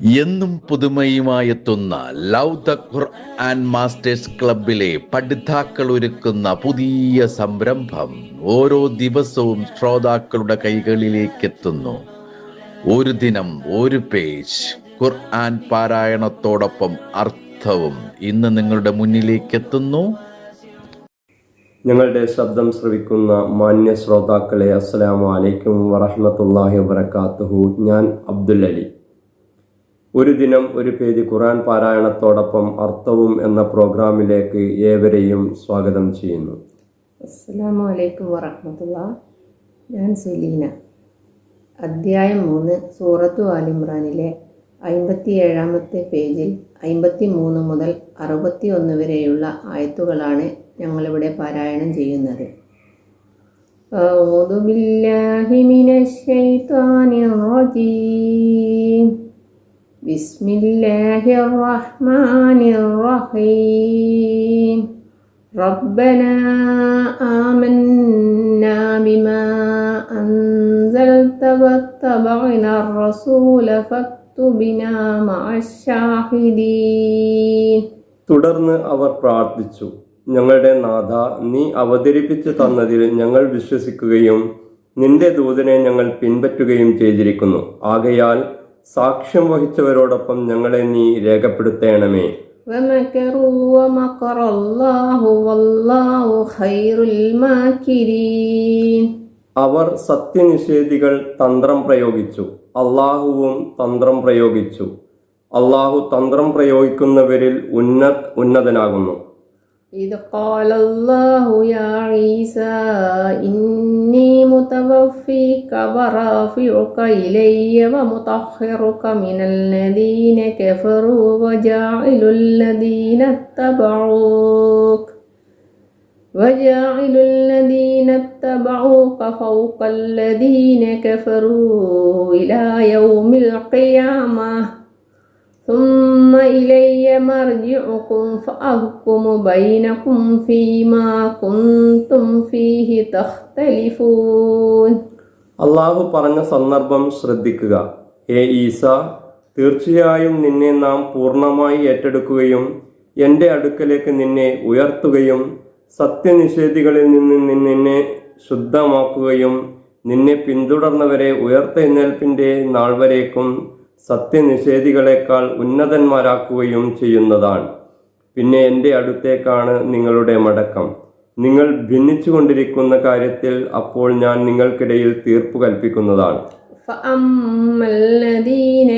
എന്നും പുതുമയുമായെത്തുന്ന love the Quran masters ക്ലബിലെ പഠിതാക്കൾ ഒരുക്കുന്ന പുതിയ സംരംഭം ഓരോ ദിവസവും ശ്രോതാക്കളുടെ കൈകളിലേക്ക് എത്തുന്നു ഒരു ദിനം ഒരു പേജ്. ഖുർആൻ പാരായണത്തോടൊപ്പം അർത്ഥവും ഇന്ന് നിങ്ങളുടെ മുന്നിലേക്ക് എത്തുന്നു ഞങ്ങളുടെ ശബ്ദം ശ്രവിക്കുന്ന മാന്യ ശ്രോതാക്കളെ അസ്സലാമു അലൈക്കും വറഹ്മത്തുള്ളാഹി വബറകാതുഹു. ഞാൻ അബ്ദുൽ അലി. ഒരു ദിനം ഒരു പേജ് ഖുർആൻ പാരായണത്തോടൊപ്പം അർത്ഥവും എന്ന പ്രോഗ്രാമിലേക്ക് ഏവരെയും സ്വാഗതം ചെയ്യുന്നു അസ്സാം വലൈക്കും വറഹമത്തുള്ള ഞാൻ സുലീന അദ്ധ്യായം മൂന്ന് സൂറത്തു ആലിമ്രാനിലെ അമ്പത്തി ഏഴാമത്തെ പേജിൽ അമ്പത്തി മൂന്ന് മുതൽ അറുപത്തി ഒന്ന് വരെയുള്ള ആയത്തുകളാണ് ഞങ്ങളിവിടെ പാരായണം ചെയ്യുന്നത് أعوذ بالله من الشيطان الرجيم بسم الله الرحمن الرحيم ربنا آمنا بما أنزلت واتبعنا الرسول فاكتبنا مع الشاهدين തുടർന്ന് അവർ പ്രാർത്ഥിച്ചു ഞങ്ങളുടെ നാഥ നീ അവതരിപ്പിച്ചു തന്നതിൽ ഞങ്ങൾ വിശ്വസിക്കുകയും നിന്റെ ദൂതനെ ഞങ്ങൾ പിൻപറ്റുകയും ചെയ്തിരിക്കുന്നു ആകയാൽ സാക്ഷ്യം വഹിച്ചവരോടൊപ്പം ഞങ്ങളെ നീ രേഖപ്പെടുത്തേണമേ. അവർ സത്യനിഷേധികൾ തന്ത്രം പ്രയോഗിച്ചു. അള്ളാഹുവും തന്ത്രം പ്രയോഗിച്ചു. അള്ളാഹു തന്ത്രം പ്രയോഗിക്കുന്നവരിൽ ഉന്ന ഉന്നതനാകുന്നു. إذ قال الله يا عيسى إني متوفيك ورافعك إلي ومطهرك من الذين كفروا وجاعل الذين اتبعوك وجاعل الذين اتبعوك فوق الذين كفروا إلى يوم القيامة. ثم إلي مرجعكم فأحكم بينكم فيما كنتم فيه تختلفون അള്ളാഹു പറഞ്ഞ സന്ദർഭം ശ്രദ്ധിക്കുക ഹേ ഈസ തീർച്ചയായും നിന്നെ നാം പൂർണ്ണമായി ഏറ്റെടുക്കുകയും എൻ്റെ അടുക്കലേക്ക് നിന്നെ ഉയർത്തുകയും സത്യനിഷേധികളിൽ നിന്ന് നിന്നെ ശുദ്ധമാക്കുകയും നിന്നെ പിന്തുടർന്നവരെ ഉയർത്തെഴുന്നേൽപ്പിൻ്റെ നാൾ വരേക്കും സത്യനിഷേധികളെക്കാൾ ഉന്നതന്മാരാക്കുകയും ചെയ്യുന്നതാണ്. പിന്നെ എന്റെ അടുത്തേക്കാണ് നിങ്ങളുടെ മടക്കം. നിങ്ങൾ ഭിന്നിച്ചുകൊണ്ടിരിക്കുന്ന കാര്യത്തിൽ അപ്പോൾ ഞാൻ നിങ്ങൾക്കിടയിൽ തീർപ്പ് കൽപ്പിക്കുന്നതാണ്. ഫഅമ്മല്ലദീന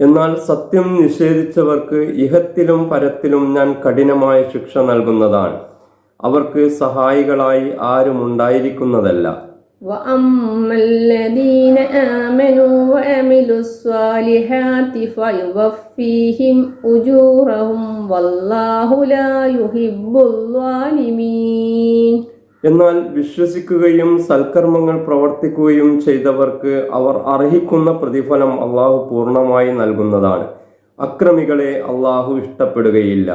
എന്നാൽ സത്യം നിഷേധിച്ചവർക്ക് ഇഹത്തിലും പരത്തിലും ഞാൻ കഠിനമായ ശിക്ഷ നൽകുന്നതാണ്. അവർക്ക് സഹായികളായി ആരും ഉണ്ടായിരിക്കുന്നതല്ല. ഉജൂറഹും യുഹിബ്ബുൽ എന്നാൽ വിശ്വസിക്കുകയും സൽക്കർമ്മങ്ങൾ പ്രവർത്തിക്കുകയും ചെയ്തവർക്ക് അവർ അർഹിക്കുന്ന പ്രതിഫലം അള്ളാഹു പൂർണമായി നൽകുന്നതാണ്. അക്രമികളെ അള്ളാഹു ഇഷ്ടപ്പെടുകയില്ല.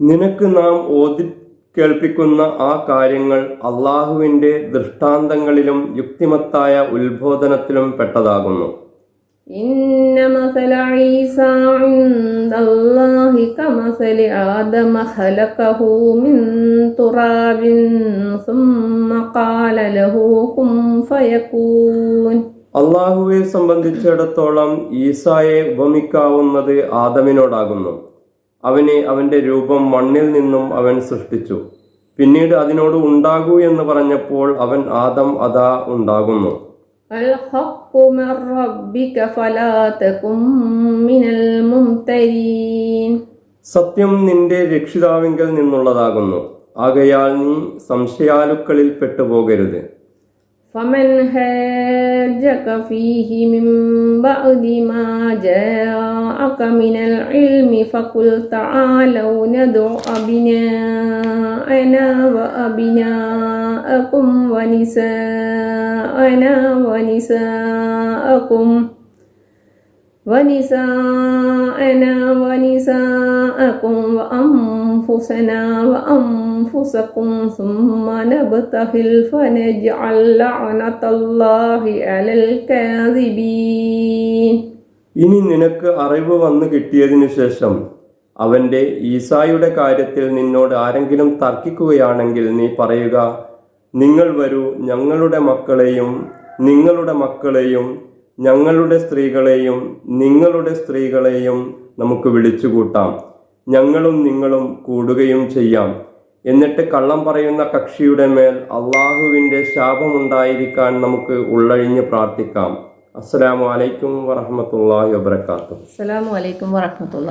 നിനക്ക് നാം ഓതി കേൾപ്പിക്കുന്ന ആ കാര്യങ്ങൾ അള്ളാഹുവിന്റെ ദൃഷ്ടാന്തങ്ങളിലും യുക്തിമത്തായ ഉത്ബോധനത്തിലും പെട്ടതാകുന്നു. إن مثل عيسى عند الله كمثل آدم خلقه من تراب ثم قال له كن فيكون അള്ളാഹുവെ സംബന്ധിച്ചിടത്തോളം ഈസായെ ഉപമിക്കാവുന്നത് ആദമിനോടാകുന്നു അവനെ അവന്റെ രൂപം മണ്ണിൽ നിന്നും അവൻ സൃഷ്ടിച്ചു പിന്നീട് അതിനോട് ഉണ്ടാകൂ എന്ന് പറഞ്ഞപ്പോൾ അവൻ ആദം അതാ ഉണ്ടാകുന്നു الحق من ربك فلا تكن من الممترين സത്യം നിന്റെ രക്ഷിതാവിങ്കൽ നിന്നുള്ളതാകുന്നു ആകയാൽ നീ സംശയാലുക്കളിൽ പെട്ടുപോകരുത് فمن هاجك فيه من بعد ما جاءك من العلم فقل تعالوا ندع أبناءنا وأبناءكم ونساءنا ونساءكم ونساءنا ونساءكم وأنفسنا وأنفسكم ثم نبتهل فنجعل لعنة الله على الكاذبين ഇനി നിനക്ക് അറിവ് വന്നു കിട്ടിയതിനു ശേഷം അവന്റെ ഈസായുടെ കാര്യത്തിൽ നിന്നോട് ആരെങ്കിലും തർക്കിക്കുകയാണെങ്കിൽ നീ പറയുക നിങ്ങൾ വരൂ ഞങ്ങളുടെ മക്കളെയും നിങ്ങളുടെ മക്കളെയും ഞങ്ങളുടെ സ്ത്രീകളെയും നിങ്ങളുടെ സ്ത്രീകളെയും നമുക്ക് വിളിച്ചുകൂട്ടാം ഞങ്ങളും നിങ്ങളും കൂടുകയും ചെയ്യാം. എന്നിട്ട് കള്ളം പറയുന്ന കക്ഷിയുടെ മേൽ അള്ളാഹുവിന്റെ ശാപമുണ്ടായിരിക്കാൻ നമുക്ക് ഉള്ളഴിഞ്ഞ് പ്രാർത്ഥിക്കാം. അസ്സലാമു അലൈക്കും വറഹമത്തല്ലാഹി വബർക്കാത്തു അസ്സലാമു അലൈക്കും വറഹമത്തല്ല